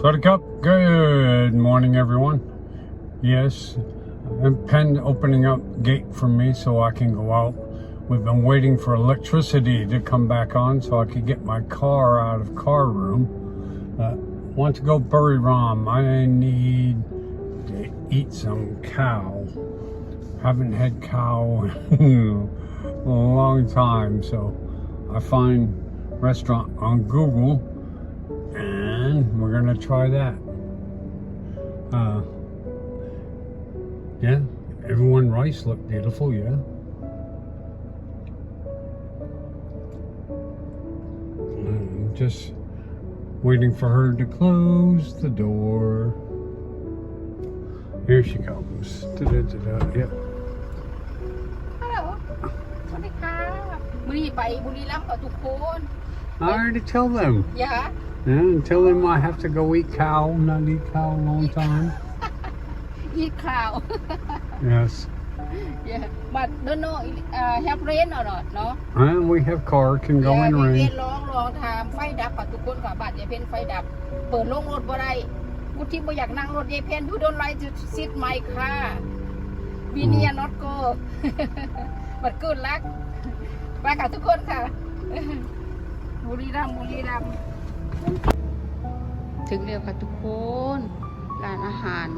Swaddy Cup. Good morning, everyone. Yes, Penn opening up gate for me so I can go out. We've been waiting for electricity to come back on so I could get my car out of car room. Uh, want to go Burry Ram. I need to eat some cow. Haven't had cow in a long time, so I find restaurant on Google and we're gonna try that. Uh, yeah, everyone rice looked beautiful, yeah. Mm, Just waiting for her to close the door. Here she comes. Da-da-da-da. Yep. ฮัลโหลสวัสดีค่ะบุรีไปบุรีรัมย์กับทุกคน I already tell them. อ ย่า Yeah, tell them I have to go eat cow, not eat cow a long time. อีทข่าว Yes. อย่า but don't know uh, have rain or not เนาะ And we have car, can go อย่า in มีเว rain. ทร้องรองทามไฟดับกับทุกคนกับบาดยายเพนไฟดับ เปิดโลงรถบ่ได้กูที่บ่อยากนั่งรถยายเพน you don't like to sit my car we near not go but good luck ไปค่ะทุกคนค่ะ บุรีรัมย์บุรีรัมย์ ถึงเร็วค่ะทุกคนร้านอาหาร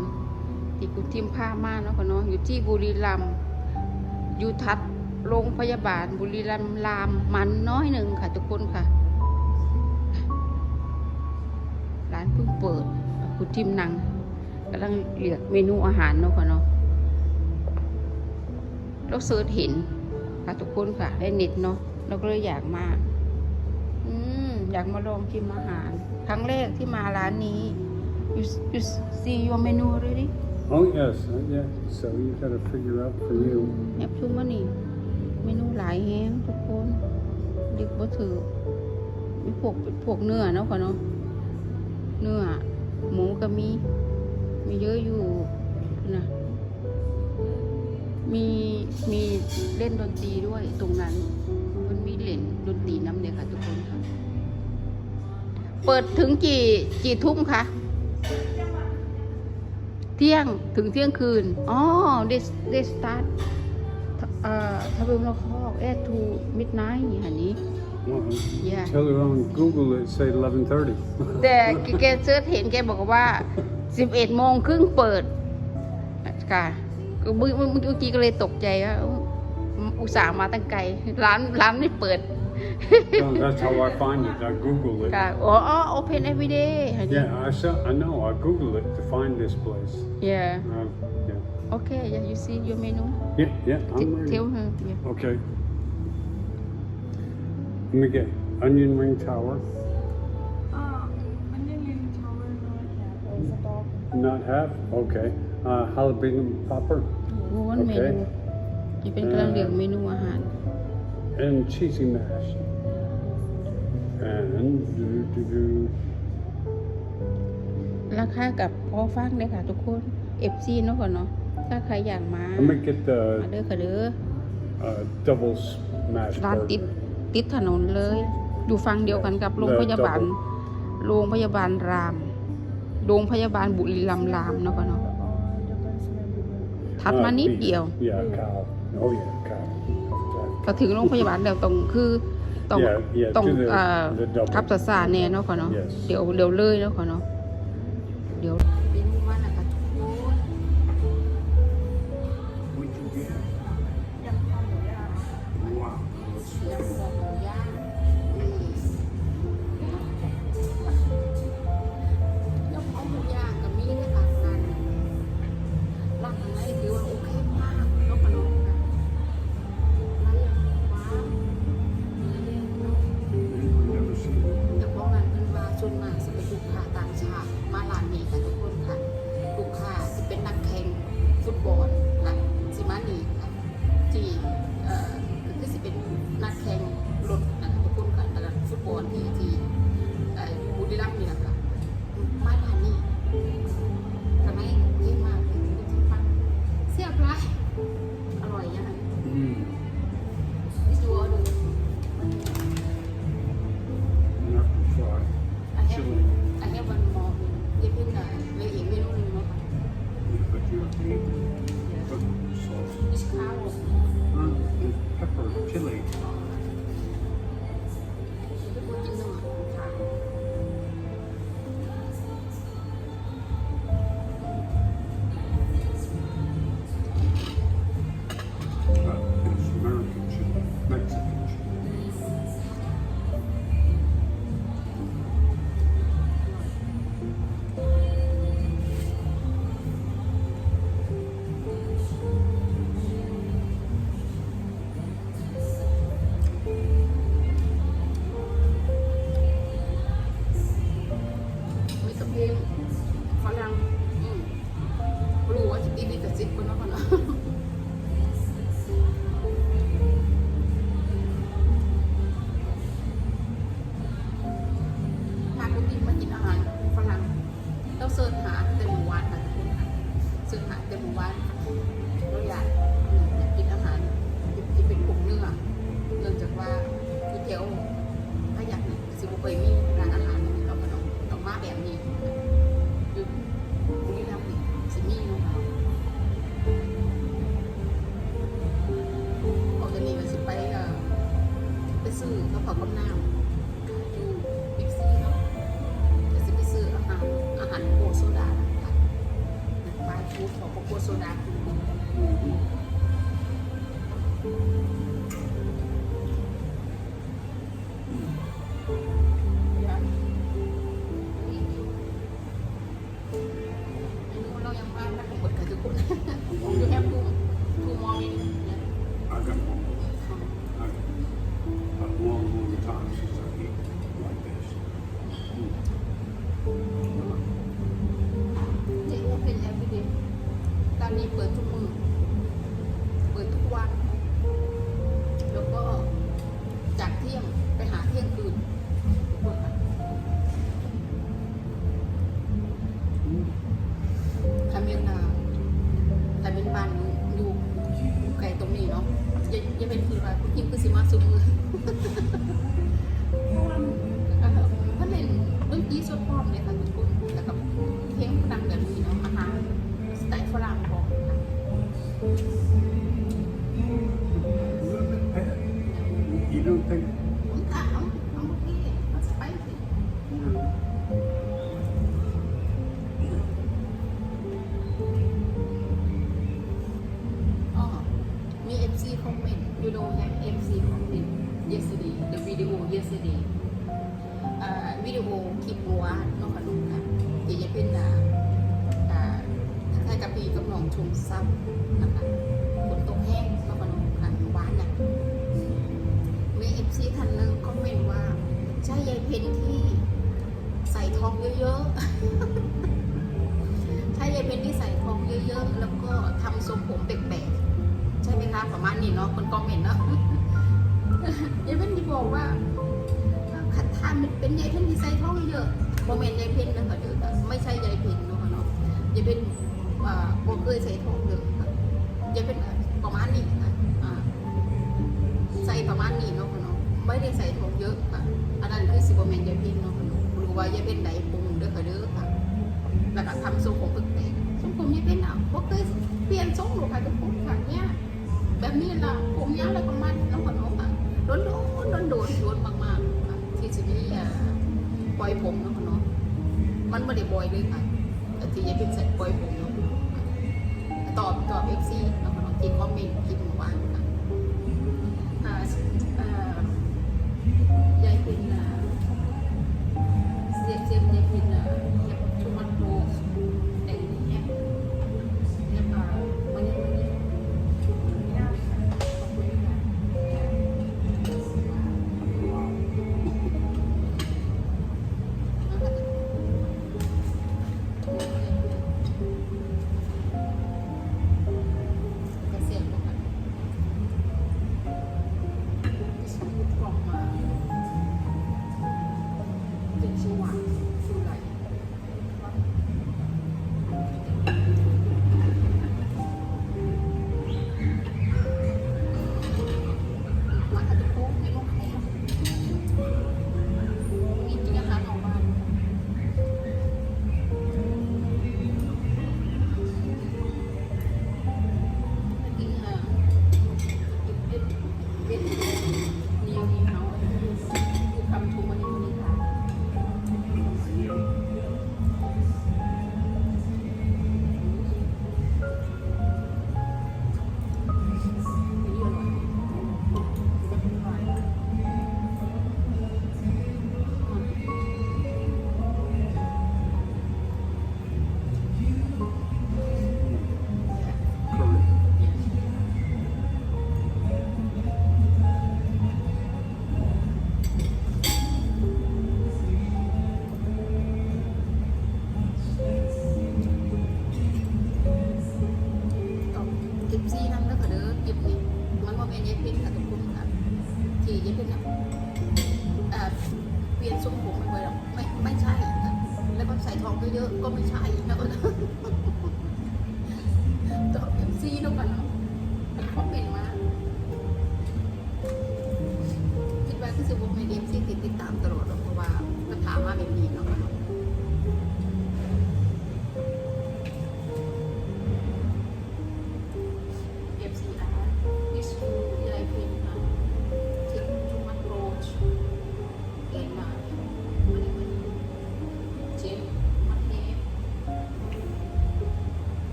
ที่กุทิมผ้ามาเนาะค่ะเนาะอยู่ที่บุรีรัมย์อยู่ทัดโรงพยาบาลบุรีรัมย์รามมันน้อยหนึ่งค่ะทุกคนค่ะ ร้านเพิ่งเปิดกุทิมนังกำลังเลือกเมนูอาหารเนาะค่ะเนาะเราเสิร์ชเห็นค่ะทุกคนค่ะในเน็ตเนาะเราก็เลยอยากมาอืม อยากมาลองชิมอาหาร ครั้งแรกที่มาร้านนี้ you you see your menu already Oh yes, uh, yeah. So you got to figure out for you. แอบชุมว่านี่เมนูหลายแฮงทุกคนเด็กบ่ถือมีพวกพวกเนื้อเนาะค่ะเนาะเนื้อหมูก็มี มีเยอะอยู่นะมีมีเล่นดนตรีด้วยตรงนั้น มันมีเล่นดนตรีน้ำเนี่ยค่ะทุกคนค่ะ เปิดถึงกี่กี่ทุ่มคะเที่ยงถึงเที่ยงคืนอ๋อ they they start เอ่อทำเป็นละคร at to midnight อย่างนี้ Well, Yeah. Tell her on Google it say 11:30. แต่แกเซิร์ชเห็นแกบอกว่า 11โมงครึ่งเปิดค่ะก็เมื่อเมื่อเมื่อกี้ก็เลยตกใจว่าอุ๊ยอุตส่าห์มาตั้งไกลร้านร้านไม่เปิด so that's how I find it. I Google it. ค่ะอ๋ออ๋อ open every day ค่ะ Yeah, I saw, I know. I Google it to find this place. yeah Uh, yeah. okay yeah you see your menu Yeah, yeah. I'm ready. tell her yeah Okay. Let me get onion ring tower. Not half. Okay. Uh, jalapeno popper วันเมนู จะเป็นกำลังเลือกเมนูอาหาร And cheesy mash. And do do do. ราคากับพอฟังเลยค่ะทุกคน FC เนาะก่อนเนาะถ้าใครอยากมา Let me get มา the เด้อค่ะเด้อ uh, double smash ร้านติด burger. ติดถนนเลย อยู่ฝั่งเดียวกันกับโรงพยาบาลโรงพยาบาลราม โรงพยาบาลบุรีรัมย์รามเนาะก่อนเนาะ ถัดมา Uh, นิด beef. เดียว Yeah, cow. Oh yeah, cow. ก็ถึงโรงพยาบาลแล้วตรงคือต้อง Yeah, yeah, ต้อง to the- เอ่อ the double. ขับสสาแน่เนาะก่อนเนาะ Yes. เดี๋ยวเดี๋ยวเลยเนาะก่อนเนาะเดี๋ยว nhưng mà mình cũng là có thêm โมเมนต์ยายเพ็ญนะคะเด้อไม่ใช่ยายเพ็ญเนาะค่ะเนาะยายเพ็ญอ่าบ่เคยใส่ทองเดือค่ะยายเพ็ญประมาณนี้ค่ะอ่าใส่ประมาณนี้เนาะค่ะเนาะไม่ได้ใส่ทองเยอะค่ะอันนั้นคือสิบเมนยายเพ็ญเนาะเนาะรู้ว่ายายเพ็ญหนปรุงเด้อค่ะเด้อค่ะแล้วก็ทำทรงผมเพิ่งแต่งทรงผมยายเพ็ญอะบ่เคยเปลี่ยนทรงหรอกค่ะทุกคนค่ะเนี่ยแบบนี้ล่ะผมยาวแล้ประมาณเนาะค่ะเนาะค่ะโดนโดนโดนโดนโดนมากๆที่สิมีอ่ปล่อยผมเนาะ มันไม่ได้บอยด้วยค่ะแต่ที่ยังเป็นเสร็จบอยผมเนาะตอบตอบเอ็กซีแล้วก็น้องกินคอมเมนต์กินหมู่บ้านค่ะยายเป็นนะ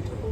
complete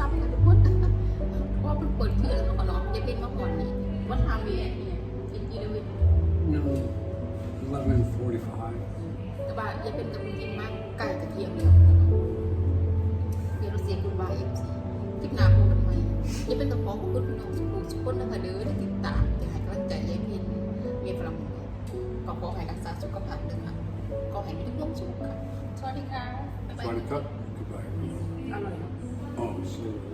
ซับนะทุกคนว่าป็นเปิดเถื่อนแล้วก็ร้องจะเป็นเมื่อก่อนนี่ว่าทำเองเนี่ยเป็นกิโลเมตร No, 11:45. แต่ว่าจะเป็นกับกินมากไก่กระเทียมเลยเดี๋ยวเรเสียคุณวายเอฟซีคลิปหน้าพูดกันไหมจะเป็นตัวของคุณน้องสุขุคนนะคะเด้อได้ติดตามอยากให้กำลังใจยายพินเมียฝรั่งก็ขอให้รักษาสุขภาพด้วยค่ะขอให้มีทุกเรื่องสุขค่ะสวัสดีค่ะ Swan Cup. Goodbye. อร่อย Absolutely.